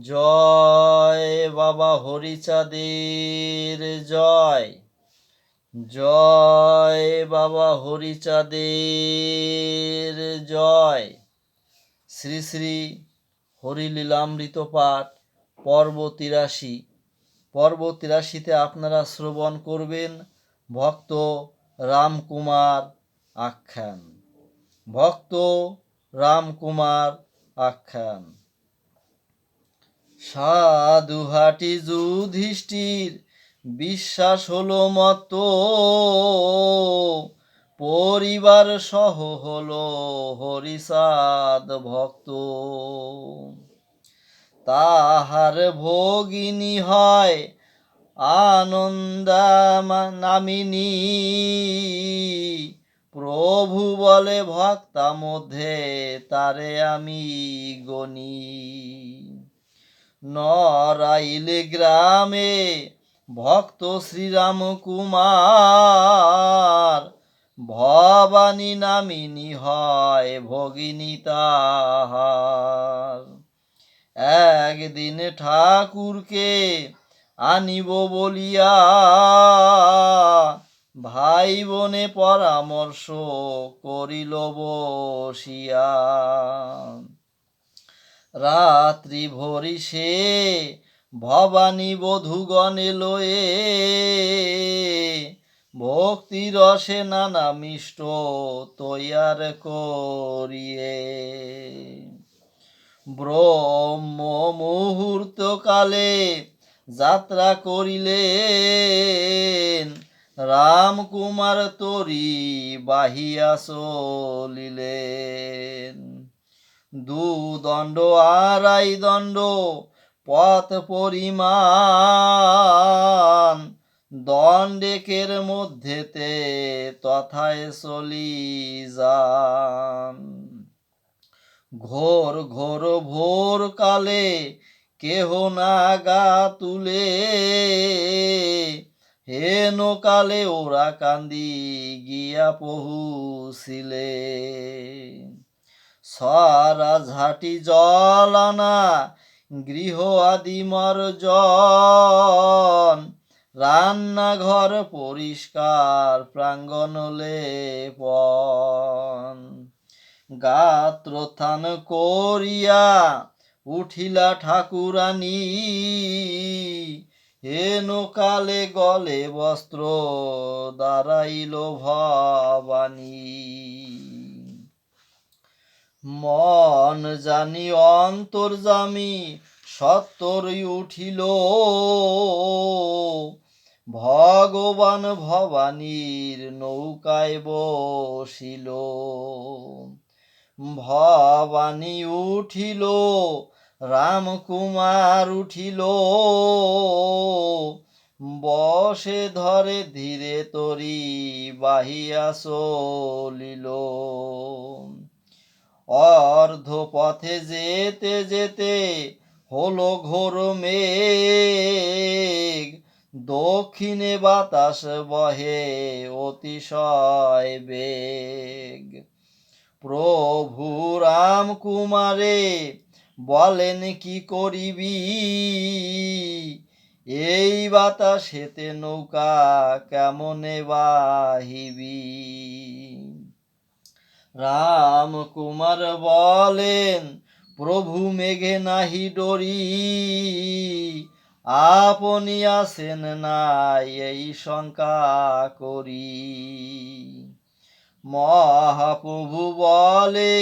জয় বাবা হরিচাঁদের, জয়। জয় বাবা হরিচাঁদের, জয়। শ্রী শ্রী হরিলীলামৃত পাঠ, পর্ব তিরাশি। পর্ব তিরাশিতে আপনারা শ্রবণ করবেন ভক্ত রামকুমার আখ্যান। ভক্ত রামকুমার আখ্যান। সাধুহাটি যুধিষ্ঠির, বিশ্বাস হলো মত পরিবার সহ হলো হরিসাদ ভক্ত। তাহার ভগিনী হয় আনন্দা নামিনী প্রভু বলে ভক্তা মধ্যে তারে আমি গণি। নরাইলে গ্রামে ভক্ত শ্রীরাম কুমার। ভবানী নামিনী হয় ভগিনী তাহার। একদিন ঠাকুরকে আনিব বলিয়া ভাই বনে পরামর্শ করিল বসিয়া। রাত্রি ভরি সে ভবানী বধূগণে লয়ে। ভক্তি রসে নানা মিষ্ট তৈয়ার করিয়ে। ব্রহ্ম মুহূর্ত কালে যাত্রা করিলেন, রামকুমার তরি বাহিয়া চলিলেন। দুদণ্ড আড়াই দণ্ড, পথ পরিমাণ। দণ্ডেকের মধ্যেতে তথায় চলি যান। ঘোর ঘোর ভোর কালে কেহ না গা তুলে, হেন কালে ওরা কান্দি গিয়া পহুছিলে সারা ঝাঁটি জল আনা গৃহ আদি জন রান্নাঘর পরিষ্কার, প্রাঙ্গণ লেপন। গাত্রথান করিয়া উঠিলা ঠাকুরানী, হেন কালে গলে বস্ত্র দাঁড়াইল ভবানী। মন জানি অন্তর্জামি সত্তরই উঠিল। ভগবান ভবানীর নৌকায় বসিল। ভবানী উঠিল, রামকুমার উঠিল। বসে ধরে ধীরে তরি বাহিয়া চলিল। অর্ধ পথে যেতে যেতে হলো ঘোর মেঘ। দক্ষিণে বাতাস বহে অতিশয় বেগ। প্রভু রাম কুমারে বলেন, কি করিবি? এই বাতাসেতে নৌকা কেমনে বাহিবি? রাম কুমার বলেন, প্রভু মেঘে নাহি ডরি, আপনি আসেন নাই এই শঙ্কা করি। মহাপ্রভু বলে,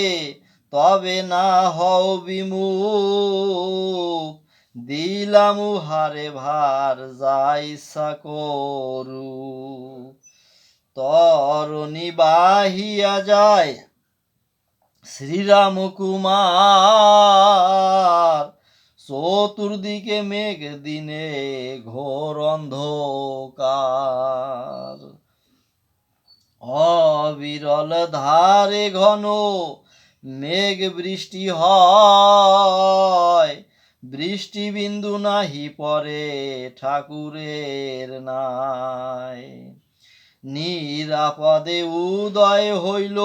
তবে না হও বিমুখ, দিলাম হারে ভার যাই করু তরণী বাহিয়া যায়। শ্রীরাম কুমার চতুর্দিকে মেঘ দিনে ঘোর অন্ধকার। অবিরল ধারে ঘন মেঘ বৃষ্টি হয় বৃষ্টি বিন্দু নাহি পরে ঠাকুরের নাই। নিরাপদে উদয় হইল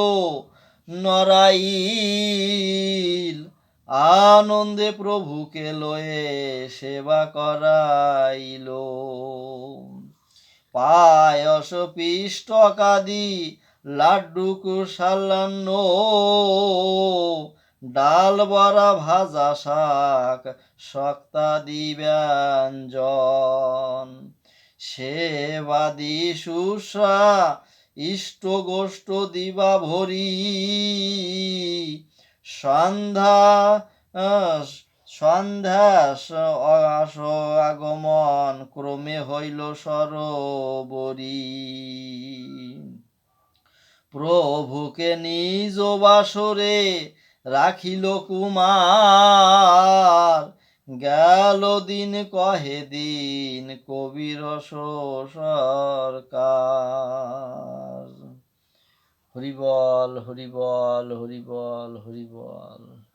নরাইল আনন্দে প্রভুকে লয়ে সেবা করাইল। পায়স পিষ্টকাদি লাড্ডু, কুশালান্ন, ডাল বড়া, ভাজা শাক শক্তাদি ব্যঞ্জন সেবাদি সুসা ইষ্ট গোষ্ঠ দিবা ভরি। সন্ধ্যা আহ, সন্ধ্যা স- আস আগমন ক্রমে হইল সরোবরী। প্রভুকে নিজ বাসরে রাখিল কুমার। গেল দিন কহে দিন কবির সরকার হরিবল হরিবল হরিবল হরিবল।